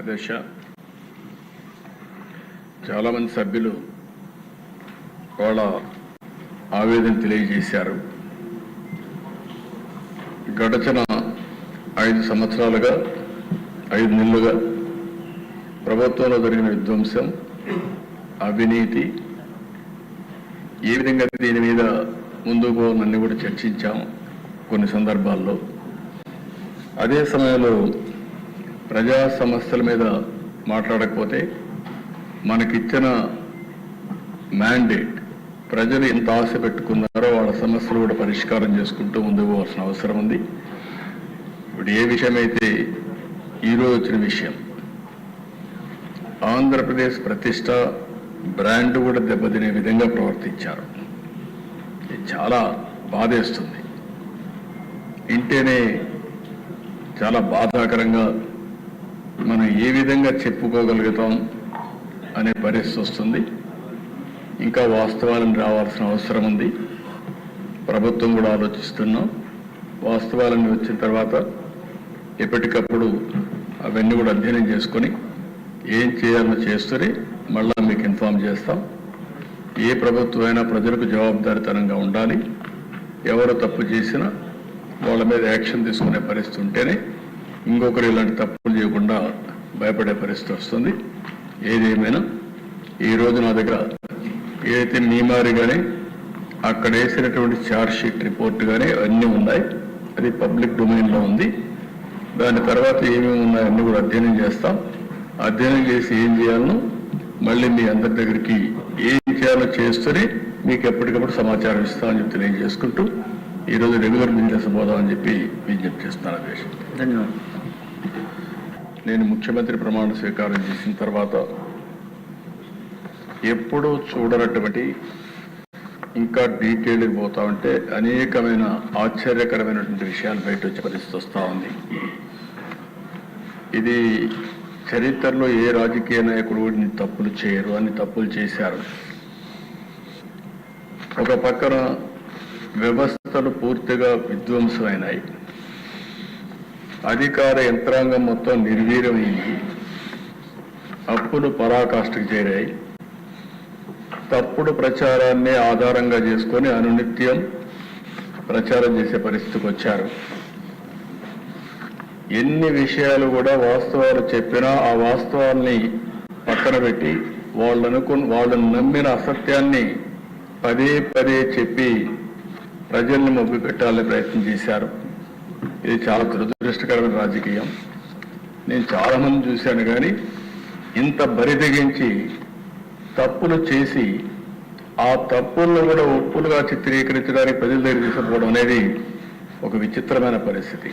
అధ్యక్ష చాలామంది సభ్యులు వాళ్ళ ఆవేదన తెలియజేశారు. గడచిన ఐదు సంవత్సరాలుగా ఐదు నెలలుగా ప్రభుత్వంలో జరిగిన విధ్వంసం అవినీతి ఏ విధంగా దీని మీద ముందుకు పోవాలని కూడా చర్చించాం కొన్ని సందర్భాల్లో. అదే సమయంలో ప్రజా సమస్యల మీద మాట్లాడకపోతే మనకిచ్చిన మ్యాండేట్ ప్రజలు ఎంత ఆశ పెట్టుకున్నారో వాళ్ళ సమస్యలు కూడా పరిష్కారం చేసుకుంటూ ముందుకు పోవాల్సిన అవసరం ఉంది. ఇప్పుడు ఏ విషయమైతే ఈరోజు వచ్చిన విషయం ఆంధ్రప్రదేశ్ ప్రతిష్ట బ్రాండ్ కూడా దెబ్బతినే విధంగా ప్రవర్తించారు. ఇది చాలా బాధేస్తుంది. ఇంటేనే చాలా బాధాకరంగా మనం ఏ విధంగా చెప్పుకోగలుగుతాం అనే పరిస్థితి వస్తుంది. ఇంకా వాస్తవాలను రావాల్సిన అవసరం ఉంది. ప్రభుత్వం కూడా ఆలోచిస్తున్నాం. వాస్తవాలన్నీ వచ్చిన తర్వాత ఎప్పటికప్పుడు అవన్నీ కూడా అధ్యయనం చేసుకొని ఏం చేయాలో చేస్తూనే మళ్ళా మీకు ఇన్ఫామ్ చేస్తాం. ఏ ప్రభుత్వం అయినా ప్రజలకు జవాబుదారితనంగా ఉండాలి. ఎవరు తప్పు చేసినా వాళ్ళ మీద యాక్షన్ తీసుకునే పరిస్థితి ఉంటేనే ఇంకొకరు ఇలాంటి తప్పులు చేయకుండా భయపడే పరిస్థితి వస్తుంది. ఏదేమైనా ఈరోజు నా దగ్గర ఏదైతే మీమారి కానీ అక్కడ వేసినటువంటి ఛార్జ్ షీట్ రిపోర్ట్ కానీ అన్నీ ఉన్నాయి. అది పబ్లిక్ డొమైన్లో ఉంది. దాని తర్వాత ఏమేమి ఉన్నాయో అన్నీ కూడా అధ్యయనం చేస్తాం. అధ్యయనం చేసి ఏం చేయాలనో మళ్ళీ మీ అందరి దగ్గరికి ఏం చేయాలో చేస్తూనే మీకు ఎప్పటికప్పుడు సమాచారం ఇస్తామని చెప్పి తెలియజేసుకుంటూ ఈరోజు రెగ్యులర్ బిజినెస్ అని చెప్పి విజ్ఞప్తి చేస్తున్నాను. అధ్యక్ష ధన్యవాదాలు. నేను ముఖ్యమంత్రి ప్రమాణ స్వీకారం చేసిన తర్వాత ఎప్పుడూ చూడనటువంటి ఇంకా డీటెయిల్కి పోతా ఉంటే అనేకమైన ఆశ్చర్యకరమైనటువంటి విషయాలు బయట వచ్చే పరిస్థితి వస్తూ ఉంది. ఇది చరిత్రలో ఏ రాజకీయ నాయకుడు ఇన్ని తప్పులు చేయరు. అన్ని తప్పులు చేశారు. ఒక పక్కన వ్యవస్థలు పూర్తిగా విధ్వంసమైనాయి. అధికార యంత్రాంగం మొత్తం నిర్వీర్యమైంది అప్పులు పరాకాష్ఠకు చేరాయి. తప్పుడు ప్రచారాన్ని ఆధారంగా చేసుకొని అనునిత్యం ప్రచారం చేసే పరిస్థితికి వచ్చారు. ఎన్ని విషయాలు కూడా వాస్తవాలు చెప్పినా ఆ వాస్తవాల్ని పక్కన పెట్టి వాళ్ళు అనుకున్న నమ్మిన అసత్యాన్ని పదే పదే చెప్పి ప్రజల్ని మొగ్గు పెట్టాలని ప్రయత్నం చేశారు. ఇది చాలా దురదృష్టకరమైన రాజకీయం. నేను చాలామంది చూశాను కానీ ఇంత బరిదగించి తప్పులు చేసి ఆ తప్పులను కూడా ఒప్పులుగా చిత్రీకరించడానికి ప్రజల దగ్గర తీసుకుపోవడం అనేది ఒక విచిత్రమైన పరిస్థితి.